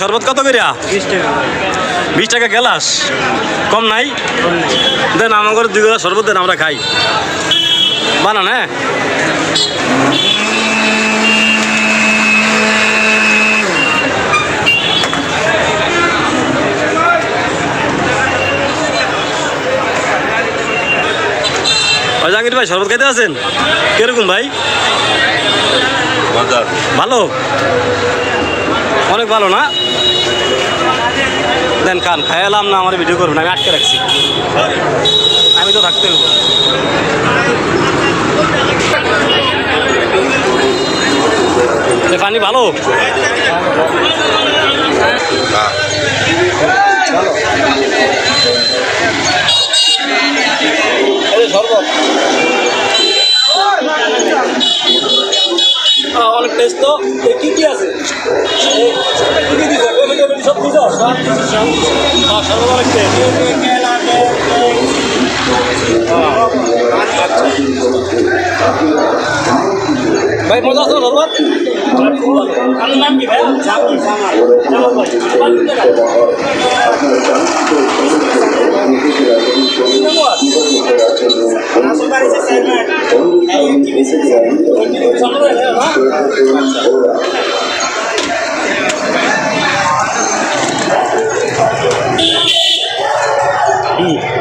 শরবত কত করিয়া বিশ টাকা। গেলাস কম নাই? দেন আমার ঘরে দুই গেলাস শরবত দেন আমরা খাই। বানান হ্যাঁ? জাহাঙ্গীর ভাই শরবত খাইতে আছেন? কীরকম ভাই? ভালো? অনেক ভালো না? দেন খান খাইলাম না, আমার ভিডিও করবেন, আমি আটকে রাখছি। আমি তো থাকতে হব পানি ভালো? অনেক টেস্ট তো। কি কি আছে এ, কি কি দিছে কমিটি কমিটি সব দিছ হ্যাঁ শরবত অনেক টেস্ট ভাই মজা আছে শরবত আপনার Ooh.